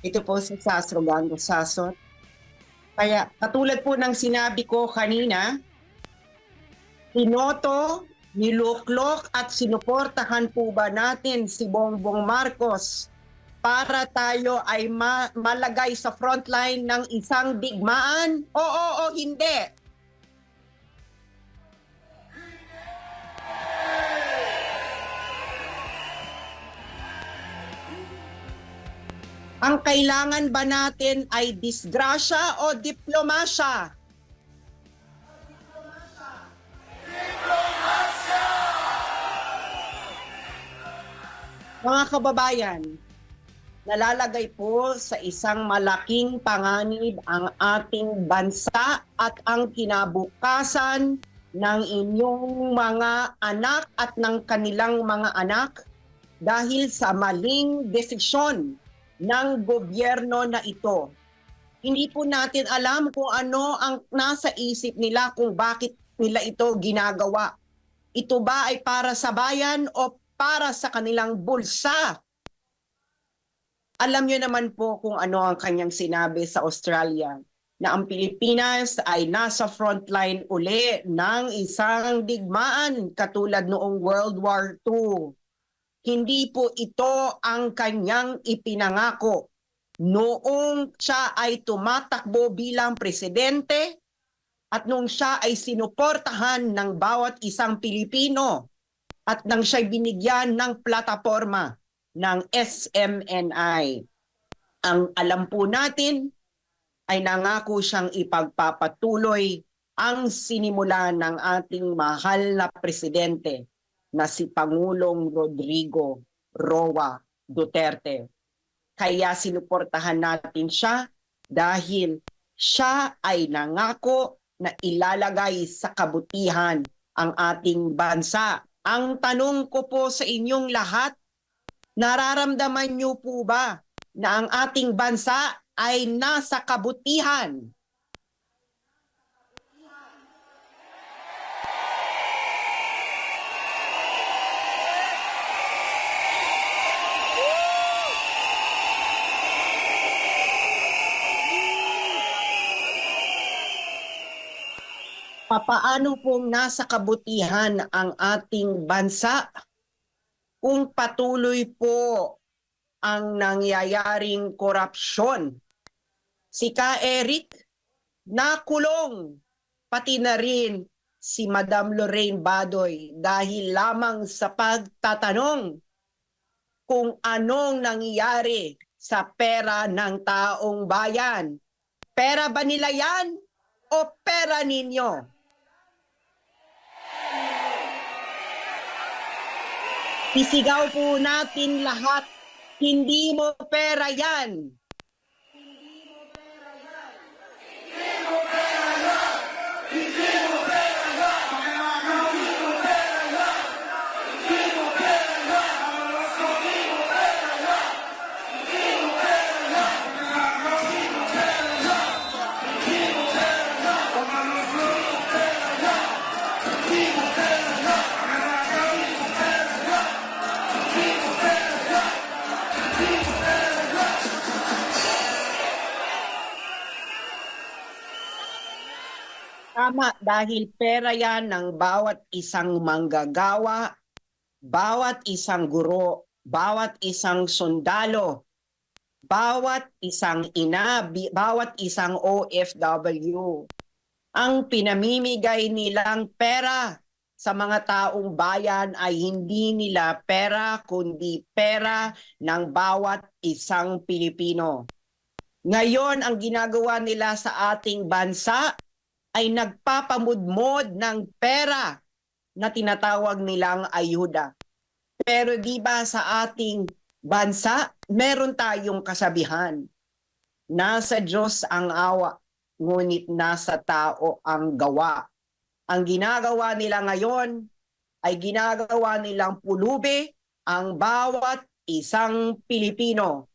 Ito po si Sasro Gango Sasot. Kaya katulad po ng sinabi ko kanina, pinoto, niluklok at sinuportahan po ba natin si Bongbong Marcos para tayo ay ma- malagay sa frontline ng isang digmaan? Oo o hindi. Ang kailangan ba natin ay disgrasya o diplomasya? Mga kababayan, nalalagay po sa isang malaking panganib ang ating bansa at ang kinabukasan ng inyong mga anak at ng kanilang mga anak dahil sa maling desisyon ng gobyerno na ito. Hindi po natin alam kung ano ang nasa isip nila kung bakit nila ito ginagawa. Ito ba ay para sa bayan o para sa kanilang bulsa? Alam niyo naman po kung ano ang kanyang sinabi sa Australia na ang Pilipinas ay nasa frontline uli ng isang digmaan katulad noong World War II. Hindi po ito ang kanyang ipinangako noong siya ay tumatakbo bilang presidente at nung siya ay sinuportahan ng bawat isang Pilipino at nang siya binigyan ng plataforma ng SMNI. Ang alam po natin ay nangako siyang ipagpapatuloy ang sinimula ng ating mahal na presidente na si Pangulong Rodrigo Roa Duterte. Kaya sinuportahan natin siya dahil siya ay nangako na ilalagay sa kabutihan ang ating bansa. Ang tanong ko po sa inyong lahat, nararamdaman niyo po ba na ang ating bansa ay nasa kabutihan? Papaano pong nasa kabutihan ang ating bansa kung patuloy po ang nangyayaring korupsyon. Si Ka Eric nakulong pati na rin si Madam Lorraine Badoy dahil lamang sa pagtatanong kung anong nangyayari sa pera ng taong bayan. Pera ba nila yan o pera ninyo? Isigaw po natin lahat, hindi mo pera yan. Tama, dahil pera yan ng bawat isang manggagawa, bawat isang guro, bawat isang sundalo, bawat isang ina, bawat isang OFW. Ang pinamimigay nilang pera sa mga taong bayan ay hindi nila pera kundi pera ng bawat isang Pilipino. Ngayon, ang ginagawa nila sa ating bansa ay nagpapamudmod ng pera na tinatawag nilang ayuda. Pero di ba sa ating bansa, meron tayong kasabihan. Nasa Diyos ang awa, ngunit nasa tao ang gawa. Ang ginagawa nila ngayon ay ginagawa nilang pulubi ang bawat isang Pilipino.